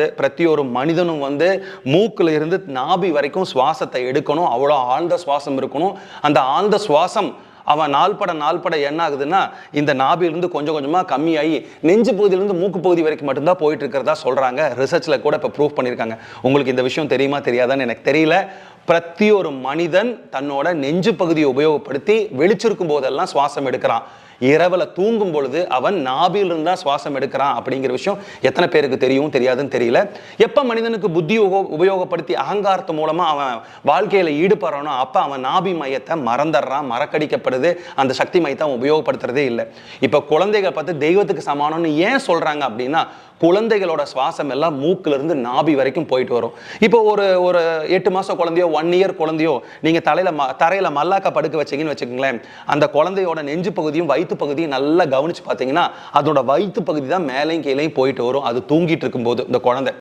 பிரதி ஒரு மனிதனும் வந்து மூக்கில் இருந்து நாபி வரைக்கும் சுவாசத்தை எடுக்கணும். அவ்வளோ ஆழ்ந்த சுவாசம் இருக்கணும். அந்த ஆழ்ந்த சுவாசம் அவன் நாள்பட நாள்பட என்ன ஆகுதுன்னா இந்த நாபிலிருந்து கொஞ்சம் கொஞ்சமாக கம்மியாகி நெஞ்சு பகுதியிலிருந்து மூக்கு பகுதி வரைக்கும் மட்டும்தான் போயிட்டு இருக்கிறதா சொல்கிறாங்க ரிசர்ச்சில் கூட இப்போ ப்ரூவ் பண்ணியிருக்காங்க. உங்களுக்கு இந்த விஷயம் தெரியுமா தெரியாதான்னு எனக்கு தெரியல. பிரத்தி ஒரு மனிதன் தன்னோட நெஞ்சு பகுதியை உபயோகப்படுத்தி வெளிச்சிருக்கும் போதெல்லாம் சுவாசம் எடுக்கிறான். இரவில் தூங்கும் பொழுது அவன் நாபியிலிருந்து தான் சுவாசம் எடுக்கிறான் அப்படிங்கிற விஷயம் எத்தனை பேருக்கு தெரியும் தெரியாதுன்னு தெரியல. எப்போ மனிதனுக்கு புத்தி உப- உபயோகப்படுத்தி அகங்காரத்து மூலமாக அவன் வாழ்க்கையில் ஈடுபடுறானோ அப்போ அவன் நாபி மையத்தை மறந்துடுறான் மறக்கடிக்கப்படுது. அந்த சக்தி மையத்தை அவன் உபயோகப்படுத்துறதே இல்லை. இப்போ குழந்தைகள் பார்த்து தெய்வத்துக்கு சமானம்னு ஏன் சொல்கிறாங்க அப்படின்னா குழந்தைகளோட சுவாசம் எல்லாம் மூக்கிலிருந்து நாபி வரைக்கும் போயிட்டு வரும். இப்போ ஒரு ஒரு எட்டு மாதம் குழந்தையோ ஒன் இயர் குழந்தையோ நீங்க தலையில ம- தரையில மல்லாக்க படுக்க வச்சீங்கன்னு வச்சுக்கோங்களேன் அந்த குழந்தையோட நெஞ்சு பகுதியும் வயிற்று பகுதியும் நல்லா கவனிச்சு பார்த்தீங்கன்னா அதோட வயிற்று பகுதி தான் மேலையும் கீழேயும் போயிட்டு வரும். அது தூங்கிட்டு இருக்கும்போது இந்த குழந்தை.